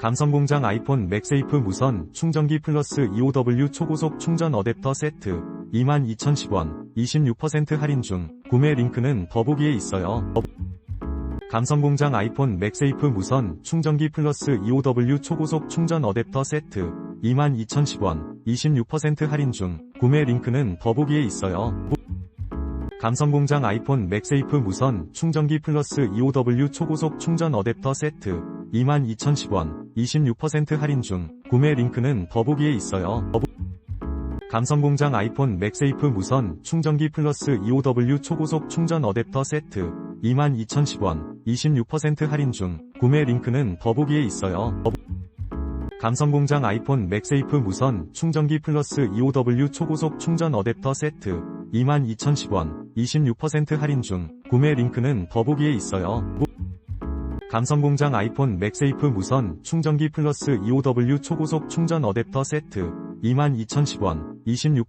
감성공장 아이폰 맥세이프 무선 충전기 플러스 25W 초고속 충전 어댑터 세트. 22,010원 26% 할인 중. 구매 링크는 더보기에 있어요. 감성공장 아이폰 맥세이프 무선 충전기 플러스 25W 초고속 충전 어댑터 세트. 22,010원 26% 할인 중. 구매 링크는 더보기에 있어요. 감성공장 아이폰 맥세이프 무선 충전기 플러스 25W 초고속 충전 어댑터 세트. 22,010원 26% 할인 중 구매 링크는 더보기에 있어요. 감성공장 아이폰 맥세이프 무선 충전기 플러스 25W 초고속 충전 어댑터 세트 22,010원 26% 할인 중 구매 링크는 더보기에 있어요. 감성공장 아이폰 맥세이프 무선 충전기 플러스 25W 초고속 충전 어댑터 세트 22,010원 26% 할인 중 구매 링크는 더보기에 있어요. 감성공장 아이폰 맥세이프 무선 충전기 플러스 25W 초고속 충전 어댑터 세트 22,010원 26